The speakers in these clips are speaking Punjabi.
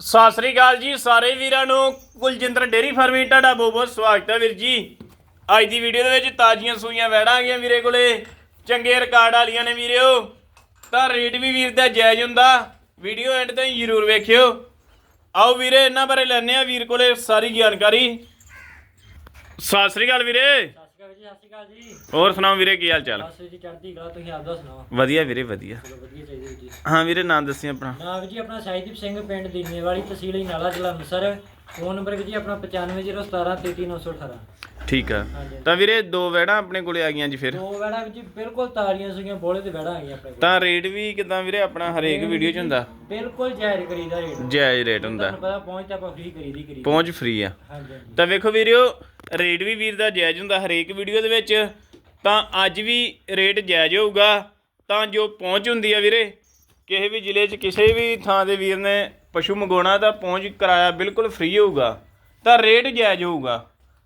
ਸਤਿ ਸ੍ਰੀ ਅਕਾਲ ਜੀ ਸਾਰੇ ਵੀਰਾਂ ਨੂੰ। ਕੁਲਜਿੰਦਰ ਡੇਰੀ ਫਾਰਮਿੰਗ, ਤੁਹਾਡਾ ਬਹੁਤ ਬਹੁਤ ਸਵਾਗਤ ਹੈ ਵੀਰ ਜੀ। ਅੱਜ ਦੀ ਵੀਡੀਓ ਦੇ ਵਿੱਚ ਤਾਜ਼ੀਆਂ ਸੂਈਆਂ ਵੈੜਾਂ ਆ ਗਈਆਂ ਵੀਰੇ ਕੋਲੇ। ਚੰਗੇ ਰਿਕਾਰਡ ਵਾਲੀਆਂ ਨੇ ਵੀਰਿਓ। ਤਾਂ ਰੇਟ ਵੀ ਵੀਰ ਦਾ ਜਾਇਜ਼ ਹੁੰਦਾ। ਵੀਡੀਓ ਐਂਡ ਤਾਈਂ ਜ਼ਰੂਰ ਵੇਖਿਓ। ਆਓ ਵੀਰੇ, ਇਹਨਾਂ ਬਾਰੇ ਲੈਣੇ ਆ ਵੀਰ ਕੋਲੇ ਸਾਰੀ ਜਾਣਕਾਰੀ। ਸਤਿ ਸ੍ਰੀ ਅਕਾਲ ਵੀਰੇ। ਜੀ ਸਤਿ ਸ਼੍ਰੀ ਅਕਾਲ ਜੀ। ਹੋਰ ਸੁਣਾਓ ਵੀਰੇ ਕੀ ਹਾਲ ਚਾਲ? ਬਸ ਜੀ ਚੜ੍ਹਦੀ ਕਲਾ ਤੁਸੀਂ ਆਪਦਾ ਸੁਣਾਓ? ਵਧੀਆ ਵੀਰੇ ਵਧੀਆ। ਚਲੋ ਵਧੀਆ ਚਾਹੀਦੀ ਜੀ। ਹਾਂ ਵੀਰੇ ਨਾਮ ਦੱਸੀ ਆਪਣਾ। ਨਾਮ ਜੀ ਆਪਣਾ ਸਾਈਦੀਪ ਸਿੰਘ ਪਿੰਡ ਦੀਨੇਵਾਲੀ ਤਹਿਸੀਲ ਇਨਾਲਾ ਜ਼ਿਲ੍ਹਾ ਅੰਮ੍ਰਿਤਸਰ। ਫੋਨ ਨੰਬਰ ਜੀ ਆਪਣਾ 9501733918 ਠੀਕ ਆ। ਹਾਂਜੀ। ਤਾਂ ਵੀਰੇ ਦੋ ਵੈੜਾਂ ਆਪਣੇ ਕੋਲੇ ਆ ਗਈਆਂ ਜੀ ਫਿਰ। ਦੋ ਵੜਾ ਜੀ ਬਿਲਕੁਲ ਤਾਰੀਆਂ ਸੀਗੀਆਂ ਬੋਲੇ ਤੇ ਵੜਾ ਆਈਆਂ ਆਪਣੇ ਕੋਲ। ਤਾਂ ਰੇਟ ਵੀ ਕਿਦਾਂ ਵੀਰੇ ਆਪਣਾ ਹਰੇਕ ਵੀਡੀਓ 'ਚ ਹੁੰਦਾ? ਬਿਲਕੁਲ ਜਾਇਜ਼ ਕਰੀਦਾ ਰੇਟ। ਜਾਇਜ਼ ਰੇਟ ਹੁੰਦਾ। ਤੁਹਾਨੂੰ ਪਤਾ ਪਹੁੰਚ ਤਾਂ ਆਪਾਂ ਫ੍ਰੀ ਕਰੀਦੀ ਕਰੀ ਪਹੁੰਚ ਫ੍ਰੀ ਆ। ਹਾਂਜੀ ਹਾਂਜੀ। ਤਾਂ ਵੇਖੋ ਵੀਰਿਓ ਰੇਟ ਵੀ ਵੀਰ ਦਾ ਜਾਇਜ਼ ਹੁੰਦਾ ਹਰੇਕ ਵੀਡੀਓ ਦੇ ਵਿੱਚ ਤਾਂ ਅੱਜ ਵੀ ਰੇਟ ਜਾਇਜ਼ ਹੋਊਗਾ ਤਾਂ ਜੋ ਪਹੁੰਚ ਹੁੰਦੀ ਆ ਵੀਰੇ। ਕਿਸੇ ਵੀ ਜ਼ਿਲ੍ਹੇ 'ਚ ਕਿਸੇ ਵੀ ਥਾਂ ਦੇ ਵੀਰ ਨੇ ਪਸ਼ੂ ਮੰਗਾਉਣਾ ਤਾਂ ਪਹੁੰਚ ਕਿਰਾਇਆ ਬਿਲਕੁਲ ਫ੍ਰੀ ਹੋਊਗਾ ਤਾਂ ਰੇਟ ਜਾਇਜ਼ ਹੋਊਗਾ।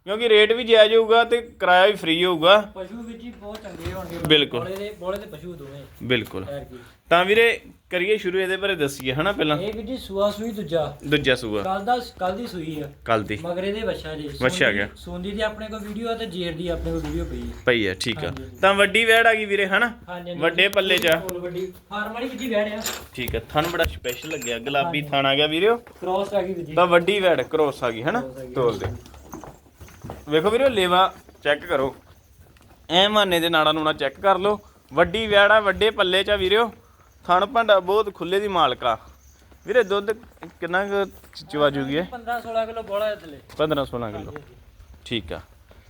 ਕਿਉਂਕਿ ਰੇਟ ਵੀ ਜਾਇਜ਼ ਹੋਊਗਾ ਤੇ ਕਿਰਾਇਆ ਵੀ ਫ੍ਰੀ ਹੋਊਗਾ। ਪਸ਼ੂ ਵਿੱਚ ਹੀ ਬਹੁਤ ਚੰਗੇ ਹੋਣਗੇ ਬਿਲਕੁਲ। ਬੋਲੇ ਦੇ ਬੋਲੇ ਪਸ਼ੂ ਦੋਵੇਂ। ਬਿਲਕੁਲ। ਤਾਂ ਵੀਰੇ ਕਰੀਏ ਸ਼ੁਰੂ ਇਹਦੇ ਬਾਰੇ ਦੱਸੀਏ ਹਨਾ ਪਹਿਲਾਂ? ਇਹ ਵੀ ਜੀ ਸੂਆ ਸੂਈ ਦੂਜਾ। ਦੂਜਾ ਸੂਆ। ਕੱਲ ਦਾ ਕੱਲ ਦੀ ਸੂਈ ਆ। ਕੱਲ ਦੀ। ਮਗਰ ਇਹਦੇ ਬੱਚਾ ਜੀ ਵੱਛਾ ਗਿਆ। ਸੋਂਦੀ ਦੀ ਆਪਣੇ ਕੋਲ ਵੀਡੀਓ ਆ ਤੇ ਜੇਰ ਦੀ ਆਪਣੇ ਕੋਲ ਵੀਡੀਓ ਪਈ ਹੈ ਪਈ ਹੈ ਠੀਕ ਆ। ਤਾਂ ਵੱਡੀ ਵੈੜ ਆ ਗਈ ਵੀਰੇ ਹਨਾ। ਵੱਡੇ ਪੱਲੇ ਚ ਆ। ਫੁੱਲ ਵੱਡੀ। ਫਾਰਮ ਵਾਲੀ ਵਿੱਚੀ ਵੈੜ ਆ। ਠੀਕ ਹੈ ਥਣ ਬੜਾ ਸਪੈਸ਼ਲ ਲੱਗਿਆ। ਗੁਲਾਬੀ ਥਣ ਆ ਗਿਆ ਵੀਰਿਓ ਕ੍ਰੋਸ ਆ ਗਈ ਵਿੱਚੀ ਤਾਂ ਵੱਡੀ ਵੈੜ ਕ੍ਰੋਸ ਆ ਗਈ ਹਨਾ? ਆ। ਤੋਲ ਦੇ। ਵੇਖੋ ਵੀਰਿਓ ਲੇਵਾ ਚੈੱਕ ਕਰੋ। ਐ ਮਾਨੇ ਦੇ ਨਾੜਾ ਨੂਣਾ ਚੈੱਕ ਕਰ ਲਓ। ਵੱਡੀ ਵੈੜ ਆ ਵੱਡੇ ਪੱਲੇ ਚ ਆ ਵੀਰਿਓ ਥਣ ਭਾਂਡਾ ਬਹੁਤ ਖੁੱਲੇ ਦੀ ਮਾਲਕਾ। ਵੀਰੇ ਦੁੱਧ ਕਿੰਨਾ ਕੁ ਚਵਾ ਜੂਗੀ ਇਹ? 15 16 ਕਿਲੋ ਬੋਲਾ ਹੈ ਥੱਲੇ। 15 16 ਕਿਲੋ। ਠੀਕ ਆ।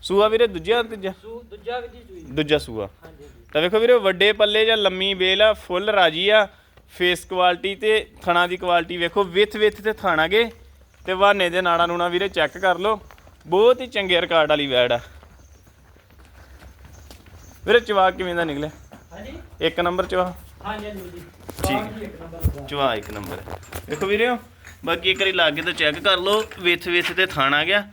ਸੂਆ ਵੀਰੇ ਦੂਜਾ ਤੀਜਾ? ਦੂਜਾ ਸੂਈ ਦੂਜਾ ਸੂਆ। ਹਾਂਜੀ ਤਾਂ ਵੇਖੋ ਵੀਰੇ ਵੱਡੇ ਪੱਲੇ ਜਾਂ ਲੰਮੀ ਬੇਲ ਆ ਫੁੱਲ ਰਾਜੀ ਆ ਫੇਸ ਕੁਆਲਿਟੀ ਤੇ ਥਣਾ ਦੀ ਕੁਆਲਿਟੀ ਵੇਖੋ ਵਿਥ ਵਿਥ ਤੇ ਥਾਣਾਗੇ ਤੇ ਵਾਨੇ ਦੇ ਨਾੜਾ ਨੂਣਾ ਵੀਰੇ ਚੈੱਕ ਕਰ ਲਓ ਬਹੁਤ ਹੀ ਚੰਗੇ ਰਿਕਾਰਡ ਵਾਲੀ ਵੈੜ ਆ। ਵੀਰੇ ਚਵਾ ਕਿਵੇਂ ਦਾ ਨਿਕਲਿਆ? ਹਾਂਜੀ। ਇੱਕ ਨੰਬਰ ਚਵਾ ਹਾਂਜੀ ਹਾਂਜੀ। ਜੀ ਠੀਕ। ਬਾਹਰ ਜੀ ਇੱਕ ਨੰਬਰ ਦਾ। ਚਵਾ ਇੱਕ ਨੰਬਰ। ਵੇਖੋ ਵੀਰੇ ਬਾਕੀ ਇੱਕ ਵਾਰੀ ਲਾਗੇ ਤੋਂ ਚੈੱਕ ਕਰ ਲਓ ਵਿਥ ਵਿਥ ਤੇ ਥਾਣਾ ਗਿਆ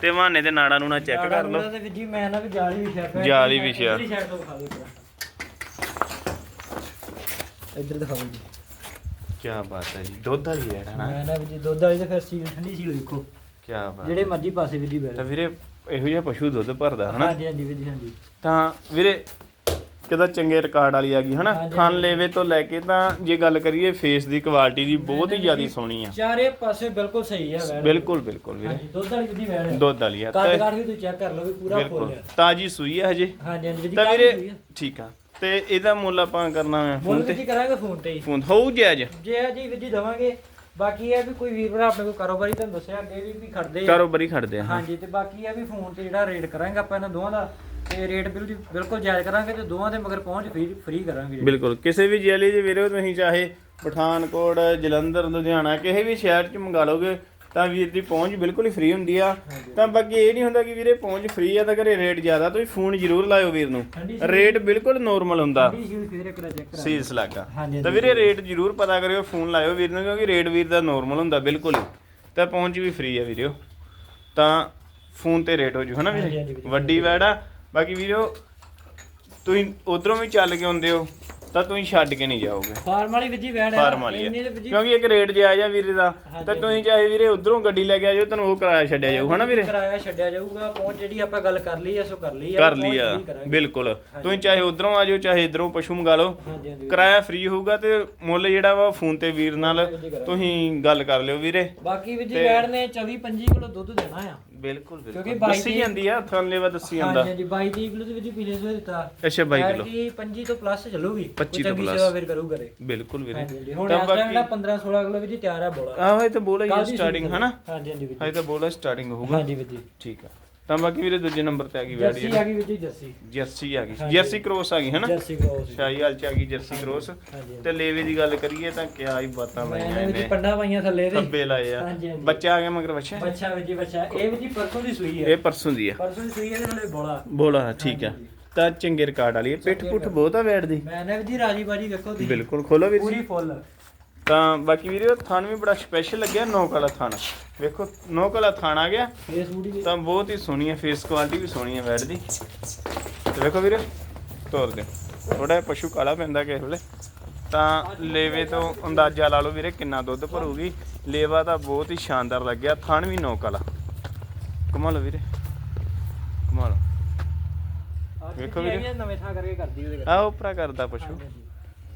ਤੇ ਵਾਨੇ ਦੇ ਨਾੜਾ ਨੂਣਾ ਚੈੱਕ ਕਰ ਲਓ। ਤੇ ਵਿੱਚੀ ਮੈਂ ਨਾ ਵੀ ਜਾਲੀ ਵਿਛਿਆ ਪਿਆ ਜਾਲੀ ਵਿਛਿਆ। ਇੱਧਰਲੀ side ਤੋਂ ਵਿਖਾ ਦਿਓ ਵਾਰ। ਇੱਧਰ ਦਿਖਾਓ ਜੀ। ਕੀ ਬਾਤ ਹੈ ਜੀ ਦੁੱਧ ਵਾਲੀ ਹੈ ਨਾ। ਮੈਂ ਨਾ ਵੀ ਜੀ ਦੁੱਧ ਵਾਲੀ ਤੇ ਫਿਰ ਸੀਲ ਠੰਡੀ ਸੀਲ ਦੇਖੋ। ਕੀ ਬਾਤ ਜਿਹੜੇ ਮਰਜ਼ੀ ਪਾਸੇ ਵਿੱਚੀ ਤਾਂ ਬੈਠ ਵੀਰੇ ਇਹੋ ਜਿਹਾ ਪਸ਼ੂ ਦੁੱਧ ਭਰਦਾ ਹਨਾ? ਹਾਂਜੀ ਹਾਂਜੀ ਵੀਰ ਹਾਂਜੀ। ਤਾਂ ਵੀਰੇ ਕਿਦਾ ਚੰਗੇ ਰਿਕਾਰਡ ਵਾਲੀ ਆ ਗਈ ਹਨਾ? ਖਾਨ। ਲੇਵੇ ਤੋਂ ਲੈ ਕੇ ਤਾਂ ਜੇ ਗੱਲ ਕਰੀਏ ਫੇਸ ਦੀ ਕੁਆਲਿਟੀ ਦੀ ਬਹੁਤ ਹੀ ਜ਼ਿਆਦਾ ਸੋਹਣੀ ਆ। ਚਾਰੇ ਪਾਸੇ ਬਿਲਕੁਲ ਸਹੀ ਹੈ ਵੈੜ ਬਿਲਕੁਲ ਬਿਲਕੁਲ ਵੀਰੇ। ਹਾਂਜੀ ਦੁੱਧ ਵਾਲੀ ਵੈੜ ਹੈ ਦੁੱਧ ਵਾਲੀ ਆ। ਤੇ ਕੱਦ ਵੀ ਤੁਸੀਂ ਚੈੱਕ ਕਰ ਲਓ ਵੀ ਪੂਰਾ ਫੁੱਲ ਹੈ ਤਾਜੀ ਸੂਈ ਆ ਹਜੇ। ਹਾਂਜੀ ਹਾਂਜੀ ਤਾਂ ਵੀਰੇ ਵੀ। ਠੀਕ ਆ। ਤੇ ਇਹਦਾ ਮੁੱਲ ਆਪਾਂ ਕਰਨਾ ਹੈ ਫੋਨ ਤੇ। ਵਿੱਚੀ ਕਰਾਂਗੇ ਫੋਨ ਤੇ ਫੋਨ ਹੋਊ ਜੇ ਆ ਜੀ ਵਿੱਚੀ ਦਵਾਂਗੇ। ਬਾਕੀ ਇਹ ਵੀ ਕੋਈ ਵੀਰ ਭਰਾ ਆਪਣੇ ਕੋਲ ਕਾਰੋਬਾਰੀ ਤੁਹਾਨੂੰ ਦੱਸਿਆ ਅੱਗੇ ਵੀ ਵੀ ਖੜਦੇ ਆ। ਕਾਰੋਬਾਰੀ ਖੜਦੇ ਆ ਹਾਂਜੀ ਤੇ ਬਾਕੀ ਇਹ ਵੀ ਫੋਨ ਤੇ ਜਿਹੜਾ ਰੇਟ ਕਰਾਂਗੇ ਆਪਾਂ ਇਹਨਾਂ ਦੋਵਾਂ ਦਾ ਤੇ ਰੇਟ ਬਿਲਕੁਲ ਬਿਲਕੁਲ ਜਾਇਜ਼ ਕਰਾਂਗੇ ਤੇ ਦੋਵਾਂ ਦੇ ਮਗਰ ਪਹੁੰਚ ਫ੍ਰੀ ਫ੍ਰੀ ਕਰਾਂਗੇ। ਬਿਲਕੁਲ। ਕਿਸੇ ਵੀ ਜ਼ਿਲ੍ਹੇ ਦੇ ਵੀਰੇ ਤੁਸੀਂ ਚਾਹੇ ਪਠਾਨਕੋਟ ਜਲੰਧਰ ਲੁਧਿਆਣਾ ਕਿਸੇ ਵੀ ਸ਼ਹਿਰ ਚ ਮੰਗਾ ਲਓਗੇ ਤਾਂ ਵੀਰ ਦੀ ਪਹੁੰਚ ਬਿਲਕੁਲ ਹੀ ਫ੍ਰੀ ਹੁੰਦੀ ਆ। ਤਾਂ ਬਾਕੀ ਇਹ ਨਹੀਂ ਹੁੰਦਾ ਕਿ ਵੀਰੇ ਪਹੁੰਚ ਫ੍ਰੀ ਆ ਤਾਂ ਘਰੇ ਰੇਟ ਜ਼ਿਆਦਾ ਤੁਸੀਂ ਫੋਨ ਜ਼ਰੂਰ ਲਾਇਓ ਵੀਰ ਨੂੰ। ਰੇਟ ਬਿਲਕੁਲ ਨੋਰਮਲ ਹੁੰਦਾ। ਸੀਸ ਲੱਗਾ ਤਾਂ ਵੀਰੇ ਰੇਟ ਜ਼ਰੂਰ ਪਤਾ ਕਰਿਓ ਫੋਨ ਲਾਇਓ ਵੀਰ ਨੂੰ ਕਿਉਂਕਿ ਰੇਟ ਵੀਰ ਦਾ ਨੋਰਮਲ ਹੁੰਦਾ ਬਿਲਕੁਲ ਤਾਂ ਪਹੁੰਚ ਵੀ ਫ੍ਰੀ ਆ ਵੀਰਿਓ ਤਾਂ ਫੋਨ ਤੇ ਰੇਟ ਹੋ ਜੂ ਹਨਾ ਵੀਰੇ। ਵੱਡੀ ਵੈੜ ਆ। ਬਾਕੀ ਵੀਰਿਓ ਤੁਸੀਂ ਉਧਰੋਂ ਵੀ ਚੱਲ ਕੇ ਆਉਂਦੇ ਹੋ ਤਾਂ ਤੁਸੀਂ ਛੱਡ ਕੇ ਨਹੀਂ ਜਾਓਗੇ। ਫਾਰਮ ਵਾਲੀ ਵਿੱਚੀ ਵੈੜ ਹੈ ਫਾਰਮ ਵਾਲੀ ਇੰਨੀ ਦੇ ਕਿਉਂਕਿ ਇੱਕ ਰੇਟ ਜਾਇਜ਼ ਆ ਵੀਰੇ ਦਾ ਤਾਂ ਤੁਸੀਂ ਚਾਹੇ ਵੀਰੇ ਉਧਰੋਂ ਗੱਡੀ ਲੈ ਕੇ ਆ ਜਾਓ ਤੁਹਾਨੂੰ ਉਹ ਕਿਰਾਇਆ ਛੱਡਿਆ ਜਾਊ ਹਨਾ ਵੀਰੇ? ਕਿਰਾਇਆ ਛੱਡਿਆ ਜਾਊਗਾ ਪਹੁੰਚ ਜਿਹੜੀ ਆਪਾਂ ਗੱਲ ਕਰ ਲਈ ਐ ਸੋ ਕਰ ਲਈ ਆ ਕਰ ਪਹੁੰਚ ਲਈ ਆ free ਕਰਾਂਗੇ। ਬਿਲਕੁਲ। ਤੁਸੀਂ ਚਾਹੇ ਉਧਰੋਂ ਆ ਜਾਓ ਚਾਹੇ ਇਧਰੋਂ ਪਸ਼ੂ ਮੰਗਾ ਲਓ ਹਾਂਜੀ ਹਾਂਜੀ ਕਿਰਾਇਆ ਫ੍ਰੀ ਹੋਊਗਾ ਤੇ ਮੁੱਲ ਜਿਹੜਾ ਵਾ ਫੋਨ ਤੇ ਵੀਰ ਨਾਲ ਤੁਸੀਂ ਗੱਲ ਕਰ ਲਿਓ ਵੀਰੇ। ਬਾਕੀ ਵਿੱਚੀ ਵੈੜ ਨੇ 24 25 ਕਿਲੋ ਦੁੱਧ ਦੇਣਾ ਆ। ਬਿਲਕੁਲ ਕਿਉਂਕਿ ਬਿਲਕੁਲ ਬਾਈ ਦੱਸੀ ਦੀ- ਜਾਂਦੀ ਆ ਥੱਲੇ ਵਾ ਦੱਸੀ ਜਾਂਦਾ। ਹਾਂਜੀ ਹਾਂਜੀ 22 23 ਕਿਲੋ ਦੇ ਵਿੱਚ ਪਿਛਲੇ ਸਵੇਰ ਦਿੱਤਾ। ਅੱਛਾ 22 ਕਿਲੋ। ਕਿ 25 ਤੋਂ ਪਲੱਸ ਚੱਲੂਗੀ। 25 ਤੋਂ ਚੰਗੀ plus। ਸੇਵਾ ਫਿਰ ਕਰੂ ਕਰੇ ਬਿਲਕੁਲ ਵੀਰੇ। ਹਾਂਜੀ ਹਾਂਜੀ। ਹੁਣ ਤਾਂ ਇਸ ਟਾਈਮ ਬਾਕੀ ਦਾ 15 16 ਕਿਲੋ ਵਿੱਚ ਤਿਆਰ ਹੈ ਬੋਲਾ। ਆਹੋ ਇਹ ਤਾਂ ਬੋਲਾ ਹੀ ਕੱਲ੍ਹ ਦੀ ਸਟਾਰਟਿੰਗ ਸੂਈ ਹਨਾ? ਹਾਂਜੀ ਹਾਂਜੀ ਵਿੱਚ ਹਾਂ ਇਹ ਤਾਂ ਬੋਲਾ ਸਟਾਰਟਿੰਗ ਹੋਊਗਾ। ਹਾਂਜੀ ਵਿੱਚ ਠੀਕ ਆ। ਤਾਂ ਬਾਕੀ ਵੀਰੇ ਦੂਜੇ ਨੰਬਰ ਤੇ ਆ ਗਈ ਵੈੜੀ ਜਰਸੀ ਆ ਗਈ ਵਿੱਚ ਜਰਸੀ ਜਰਸੀ ਆ ਗਈ। ਜਰਸੀ ਕ੍ਰੋਸ ਆ ਗਈ ਹਨਾ? Jersey cross. ਸ਼ਾਹੀ ਹਾਲ ਚ ਆ ਗਈ ਜਰਸੀ ਕ੍ਰੋਸ। ਹਾਂਜੀ। ਤੇ ਲੇਵੇ ਦੀ ਗੱਲ ਕਰੀਏ ਤਾਂ ਕਿਆ ਹੀ ਬਾਤਾਂ ਮੈਂ ਲਾਈਆਂ ਵਿੱਚ ਇਹਨੇ। ਪੰਡਾ ਪਾਈਆਂ ਥੱਲੇ ਦੇ। ਥੱਬੇ ਲਾਏ ਆ। ਹਾਂਜੀ ਹਾਂਜੀ। ਬੱਚਾ ਆ ਗਿਆ ਮਗਰ ਬੱਚਾ? ਬੱਚਾ ਵਿੱਚ ਬੱਚਾ। ਇਹ ਵਿੱਚ ਪਰਸੋਂ ਦੀ ਸੂਈ ਹੈ ਇਹ ਪਰਸੋਂ ਦੀ ਆ। ਪਰਸੋਂ ਦੀ ਸੂਈ ਹੈ ਤੇ ਨਾਲੇ ਬੋਲਾ। ਬੋਲਾ ਠੀਕ ਆ। ਤਾਂ ਚੰਗੇ ਰਿਕਾਰਡ ਵਾਲੀ ਹੈ ਪਿੱਠ ਪੁੱਠ ਬਹੁਤ ਆ ਵੈੜ ਦੀ। ਮੈਂ ਨਾ ਜੀ ਰਾਜੀ ਬਾਜੀ ਵੇਖੋ ਤੁਸੀਂ। ਬਿਲਕੁਲ ਖੋਲੋ ਵੀਰ ਜੀ। ਪੂਰੀ ਫੁੱਲ। ਤਾਂ ਬਾਕੀ ਵੀਰੇ ਥਣ ਵੀ ਬੜਾ ਸਪੈਸ਼ਲ ਲੱਗਿਆ ਨੋਕ ਵਾਲਾ ਥਣ। ਵੇਖੋ ਨੋਕ ਵਾਲਾ ਥਣ ਆ ਗਿਆ। ਫੇਸ ਦੀ ਤਾਂ ਬਹੁਤ ਹੀ ਸੋਹਣੀ ਹੈ ਫੇਸ ਕੁਆਲਿਟੀ ਵੀ ਸੋਹਣੀ ਹੈ ਬੈਡ ਦੀ। ਤੇ ਵੇਖੋ ਵੀਰੇ ਤੋਰ ਦੇ ਥੋੜਾ ਪਸ਼ੂ ਕਾਲਾ ਪੈਂਦਾ ਕਿਸੇ ਵੇਲੇ। ਤਾਂ ਲੇਵੇ ਤੋਂ ਅੰਦਾਜ਼ਾ ਲਾ ਲਓ ਵੀਰੇ ਕਿੰਨਾ ਦੁੱਧ ਭਰੂਗੀ। ਲੇਵਾ ਤਾਂ ਬਹੁਤ ਹੀ ਸ਼ਾਨਦਾਰ ਲੱਗਿਆ ਥਣ ਵੀ ਨੌਕ ਵਾਲਾ। ਕਮਾ ਲਓ ਵੀਰੇ। ਕਮਾ ਲਓ। ਵੇਖੋ ਵੀਰੇ। ਨਵੇਂ ਥਾਂ ਕਰਕੇ ਕਰਦੀ ਉਹਦੇ ਆਹ ਉਪਰਾ ਕਰਦਾ ਪਸ਼ੂ।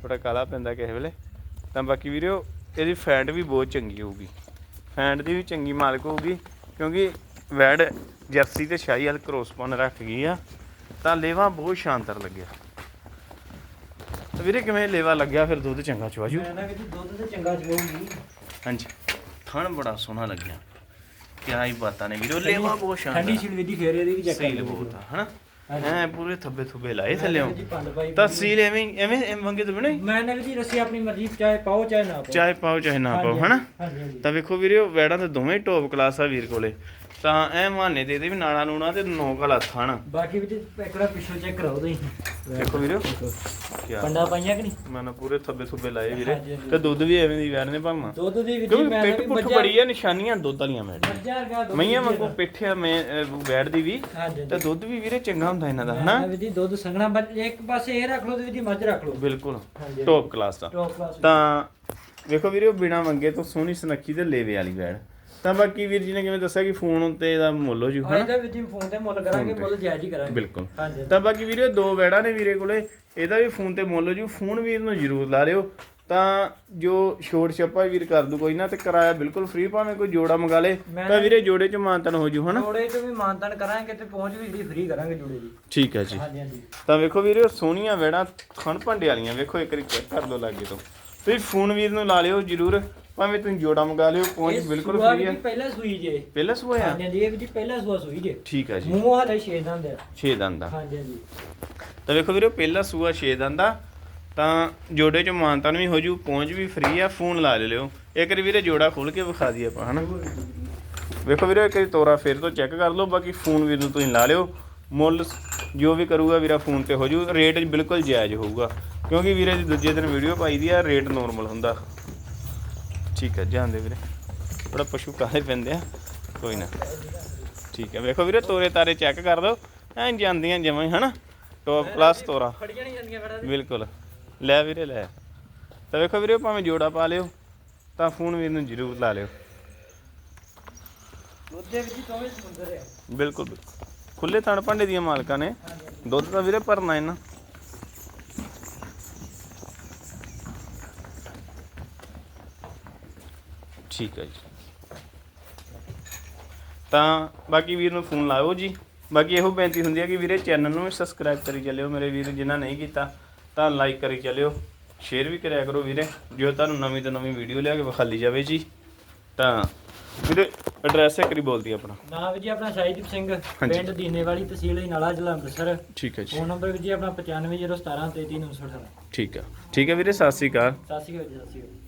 ਥੋੜਾ ਕਾਲਾ ਪੈਂਦਾ ਕਿਸੇ ਵੇਲੇ। ਤਾਂ ਬਾਕੀ ਵੀਰੋ ਇਹਦੀ ਫੈਟ ਵੀ ਬਹੁਤ ਚੰਗੀ ਹੋਊਗੀ। ਫੈਟ ਦੀ ਵੀ ਚੰਗੀ ਮਾਲਕ ਹੋਊਗੀ ਕਿਉਂਕਿ ਵੈੜ ਜਰਸੀ ਤੇ ਸ਼ਾਹੀ ਵਾਲ ਕ੍ਰੋਸ ਪਨ ਰੱਖ ਗਈ ਆ ਤਾਂ ਲੇਵਾ ਬਹੁਤ ਸ਼ਾਨਦਾਰ ਲੱਗਿਆ। ਤਾਂ ਵੀਰੇ ਕਿਵੇਂ ਲੇਵਾ ਲੱਗਿਆ ਫਿਰ ਦੁੱਧ ਚੰਗਾ ਚਵਾਜੂ ਮੈਂ ਨਾ ਕਿ ਦੁੱਧ ਤੇ ਚੰਗਾ ਚੋਊਗੀ ਹਾਂਜੀ। ਥਣ ਬੜਾ ਸੋਹਣਾ ਲੱਗਿਆ। ਕਿਆ ਹੀ ਬਾਤਾਂ ਨੇ ਵੀਰੋ ਲੇਵਾ ਬਹੁਤ ਸ਼ਾਨਦਾਰ। ਠੰਡੀ ਛਿਲਵੇ ਦੀ ਫੇਰ ਇਹਦੀ ਵੀ ਚੈੱਕ ਬਹੁਤ ਆ। ਹਨਾ? ਐ ਪੂਰੇ ਥੱਬੇ ਥੁੱਬੇ ਲਾਏ ਥੱਲੇ ਜੀ ਪੰਡ ਪਾਈ ਤਾਂ ਸੀਲ ਐਵੇਂ ਐਵੇਂ ਮੰਗੇ ਤੋਂ ਬਣੇ ਮੈਂ ਨਾ ਜੀ ਰੱਸੀ ਆਪਣੀ ਮਰਜ਼ੀ ਚਾਹੇ ਪਾਓ ਚਾਹੇ ਨਾ ਪਾਓ। ਚਾਹੇ ਪਾਓ ਚਾਹੇ ਨਾ ਪਾਓ ਹਨਾ? ਤਾਂ ਵੇਖੋ ਵੀਰੇ ਵੈੜਾਂ ਦੇ ਦੋਵੇਂ ਟੌਪ ਕਲਾਸ ਆ ਵੀਰ ਕੋਲੇ। ਤਾਂ ਐ ਮਾਨੇ ਦੇ ਦੇ ਵੀ ਨਾਲਾ ਨੂਣਾ ਤੇ ਨੌ ਕਲਾ ਥਣ ਬਾਕੀ ਵੀ ਇਕੜਾ ਪਿੱਛੋਂ ਚੈੱਕ ਕਰਾਓ ਤੁਸੀਂ। ਵੇਖੋ ਵੀਰੇ। ਕੀ ਪੰਡਾ ਪਾਈਆਂ ਕਿ ਨਹੀਂ? ਮੈਂ ਨਾ ਪੂਰੇ ਥੱਬੇ ਥੁੱਬੇ ਲਾਏ ਵੀਰੇ। ਹਾਂਜੀ, ਹਾਂਜੀ। ਤੇ ਦੁੱਧ ਵੀ ਐਵੇਂ ਦੀ ਨੇ ਭਾਵਾਂ। ਦੁੱਧ ਦੀ ਵੀ ਜੀ ਕਿਉਂਕਿ ਮੈਂ ਪਿੱਠ ਵੀ ਪੁੱਠ ਬੜੀ ਆ ਨਿਸ਼ਾਨੀਆਂ ਦੁੱਧ ਵਾਲੀਆਂ ਮੱਝਾਂ ਦੁੱਧ ਮਈਆਂ ਵਾਂਗੂ ਪਿੱਠਿਆ ਮੈਂ ਵੈੜ ਦੀ ਵੀ। ਹਾਂਜੀ ਤੇ ਦੁੱਧ ਵੀ ਵੀਰੇ ਚੰਗਾ ਹੁੰਦਾ ਇਹਨਾਂ ਦਾ ਹਨਾ? ਹਨਾ ਵੀ ਜੀ ਦੁੱਧ ਸੰਘਣਾ ਬੱਚ- ਇੱਕ ਪਾਸੇ ਇਹ ਰੱਖ ਲਓ ਤੇ ਵੀ ਜੀ ਮੱਝ ਰੱਖ ਲਓ। ਬਿਲਕੁਲ। ਹਾਂਜੀ ਟੌਪ ਕਲਾਸ ਦਾ ਟੌਪ ਕਲਾਸ ਤਾਂ ਵੇਖੋ ਵੀਰੇ ਉਹ ਬਿਨਾ ਮੰਗੇ ਤੋਂ ਸੋਹਣੀ ਸੁਨੱਖੀ ਤੇ ਲੇਵੇ ਵਾਲੀ ਵੈੜ ਤਾਂ ਬਾਕੀ ਵੀਰ ਜੀ ਨੇ ਕਿਵੇਂ ਦੱਸਿਆ ਕਿ ਫੋਨ ਉੱਤੇ ਇਹਦਾ ਮੁੱਲ ਹੋ ਜੂ ਹਨਾ? ਇਹਦਾ ਵੀ ਜੀ ਫੋਨ ਤੇ ਮੁੱਲ ਕਰਾਂਗੇ ਮੁੱਲ ਜਾਇਜ਼ ਹੀ ਕਰਾਂਗੇ। ਬਿਲਕੁਲ। ਹਾਂਜੀ। ਤਾਂ ਬਾਕੀ ਵੀਰੇ ਦੋ ਵੈੜਾਂ ਨੇ ਵੀਰੇ ਕੋਲੇ ਇਹਦਾ ਵੀ ਫੋਨ ਤੇ ਮੁੱਲ ਹੋ ਜੂ। ਫੋਨ ਵੀਰ ਨੂੰ ਜ਼ਰੂਰ ਲਾ ਲਿਓ। ਤਾਂ ਜੋ ਛੋਟ ਛੱਪਾ ਵੀਰ ਕਰ ਦੂ ਕੋਈ ਨਾ ਤੇ ਕਿਰਾਇਆ ਬਿਲਕੁਲ ਫ੍ਰੀ ਭਾਵੇਂ ਕੋਈ ਜੋੜਾ ਮੰਗਾ ਲੇ ਤਾਂ ਵੀਰੇ ਜੋੜੇ ਚ ਮਾਨਤਨ ਹੋ ਜੂ ਹਨਾ? ਜੋੜੇ ਚ ਵੀ ਮਾਨਤਨ ਕਰਾਂਗੇ ਤੇ ਪਹੁੰਚ ਵੀ ਜਿਹੜੀ ਫ੍ਰੀ ਕਰਾਂਗੇ ਜੋੜੇ ਦੀ। ਠੀਕ ਹੈ ਜੀ। ਹਾਂਜੀ ਹਾਂਜੀ। ਤਾਂ ਵੇਖੋ ਵੀਰੇ ਸੋਹਣੀਆਂ ਵੈੜਾਂ ਖਣ ਭੰਡੇ ਵਾਲੀਆਂ ਵੇਖੋ ਇੱਕ ਚੈੱਕ ਕਰ ਲਓ ਲਾਗੇ ਤੋਂ। ਤੁਸੀਂ ਫੋਨ ਵੀਰ ਨੂੰ ਲਾ ਲਿਓ ਜ਼ਰੂਰ। ਭਾਵੇਂ ਤੁਸੀਂ ਜੋੜਾ ਮੰਗਾ ਲਿਓ ਪਹੁੰਚ ਬਿਲਕੁਲ ਸੂਆ ਫ੍ਰੀ ਹੈ ਜੀ ਪਹਿਲਾਂ ਸੂਈ ਜੇ। ਪਹਿਲਾਂ ਸੋਇਆ ਹਾਂਜੀ ਹਾਂਜੀ ਇਹ ਵੀ ਜੀ ਪਹਿਲਾਂ ਸੂਆ ਸੂਈ ਜੇ। ਠੀਕ ਹੈ ਜੀ। ਮੂੰਹ ਹਲੇ ਛੇ ਦੰਦ ਆ। 6 ਦੰਦ ਦਾ ਹਾਂਜੀ ਹਾਂਜੀ। ਤਾਂ ਵੇਖੋ ਵੀਰੇ ਪਹਿਲਾ ਸੂਆ 6 ਦੰਦ ਦਾ ਤਾਂ ਜੋੜੇ ਚ ਮਾਨਤਨ ਵੀ ਹੋ ਜੂ ਪਹੁੰਚ ਵੀ ਫ੍ਰੀ ਆ ਫੋਨ ਲਾ ਲਿਓ। ਇੱਕ ਵਾਰੀ ਵੀਰੇ ਜੋੜਾ ਖੋਲ ਕੇ ਵਿਖਾ ਦਈਏ ਆਪਾਂ ਹਨਾ? ਵੇਖੋ ਵੀਰੇ ਇੱਕ ਵਾਰੀ ਤੋਰਾ ਫੇਰ ਤੋਂ ਚੈੱਕ ਕਰ ਲਓ ਬਾਕੀ ਫੋਨ ਵੀਰ ਨੂੰ ਤੁਸੀਂ ਲਾ ਲਿਓ। ਮੁੱਲ ਜੋ ਵੀ ਕਰੂਗਾ ਵੀਰਾ ਫੋਨ ਤੇ ਹੋ ਜੂ ਰੇਟ ਬਿਲਕੁਲ ਜਾਇਜ਼ ਹੋਊਗਾ। ਕਿਉਂਕਿ ਵੀਰੇ ਦੀ ਦੂਜੇ ਦਿਨ ਵੀਡੀਓ ਪਾਈ ਦੀ ਆ ਰੇਟ ਨੋਰਮਲ ਹੁੰਦਾ। ਠੀਕ ਹੈ ਜਾਂਦੇ ਵੀਰੇ। ਥੋੜਾ ਪਸ਼ੂ ਕਾਲੇ ਪੈਂਦੇ ਆ। ਕੋਈ ਨਾ। ਠੀਕ ਹੈ ਵੇਖੋ ਵੀਰੇ ਤੋਰੇ ਤਾਰੇ ਚੈੱਕ ਕਰ ਦਿਓ। ਐਂ ਜਾਂਦੀਆਂ ਜਿਵੇਂ ਹਨਾ? ਟੌਪ ਕਲਾਸ ਤੋਰਾ। ਫੜੀਆਂ ਨਹੀਂ ਜਾਂਦੀਆਂ ਫੜਾ ਬਿਲਕੁਲ। ਲੈ ਵੀਰੇ ਲੈ। ਤਾਂ ਵੇਖੋ ਵੀਰੇ ਭਾਵੇਂ ਜੋੜਾ ਪਾ ਲਿਓ ਤਾਂ ਫੋਨ ਵੀਰ ਨੂੰ ਜ਼ਰੂਰ ਲਾ ਲਿਓ। ਦੁੱਧ ਦੇ ਵਿੱਚ ਦੋਵੇਂ ਸਮੁੰਦਰ ਆ। ਬਿਲਕੁਲ ਬਿਲਕੁਲ। ਖੁੱਲੇ ਥਣ ਭਾਂਡੇ ਦੀਆਂ ਮਾਲਕਾਂ ਨੇ। ਦੁੱਧ ਤਾਂ ਵੀਰੇ ਭਰਨਾ ਇਹਨਾਂ। ਠੀਕ ਹੈ ਜੀ। ਤਾਂ ਬਾਕੀ ਵੀਰ ਨੂੰ ਫੋਨ ਲਾਓ ਜੀ। ਬਾਕੀ ਇਹੋ ਬੇਨਤੀ ਹੁੰਦੀ ਹੈ ਕਿ ਵੀਰੇ ਚੈਨਲ ਨੂੰ ਵੀ ਸਬਸਕ੍ਰਾਈਬ ਕਰੀ ਚੱਲਿਓ ਮੇਰੇ ਵੀਰ ਜਿਨ੍ਹਾਂ ਨਹੀਂ ਕੀਤਾ ਤਾਂ ਲਾਈਕ ਕਰੀ ਚੱਲਿਓ। ਸ਼ੇਅਰ ਵੀ ਕਰਿਆ ਕਰੋ ਵੀਰੇ ਜੋ ਤੁਹਾਨੂੰ ਨਵੀਂ ਤੋਂ ਨਵੀਂ ਵੀਡੀਓ ਲਿਆ ਕੇ ਵਿਖਾਲੀ ਜਾਵੇ ਜੀ। ਤਾਂ ਵੀਰੇ ਐਡਰੈਸ ਇੱਕ ਵਾਰੀ ਬੋਲਦੀ ਆਪਣਾ। ਨਾਮ ਜੀ ਆਪਣਾ ਸ਼ਾਹੀਦੀਪ ਸਿੰਘ ਪਿੰਡ ਦੀਨੇ ਵਾਲੀ ਤਹਿਸੀਲ ਨਾਲਾ ਜ਼ਿਲ੍ਹਾ ਅੰਮ੍ਰਿਤਸਰ। ਠੀਕ ਹੈ ਜੀ। ਫੋਨ ਨੰਬਰ ਜੀ ਆਪਣਾ 9501733918 ਠੀਕ ਹੈ। ਠੀਕ ਹੈ ਵੀਰੇ ਸਤਿ ਸ੍ਰੀ ਅਕਾਲ। ਸਤਿ ਸ਼੍ਰੀ ਅਕਾਲ ਜੀ ਸਤਿ ਸ਼੍ਰੀ ਅਕਾਲ।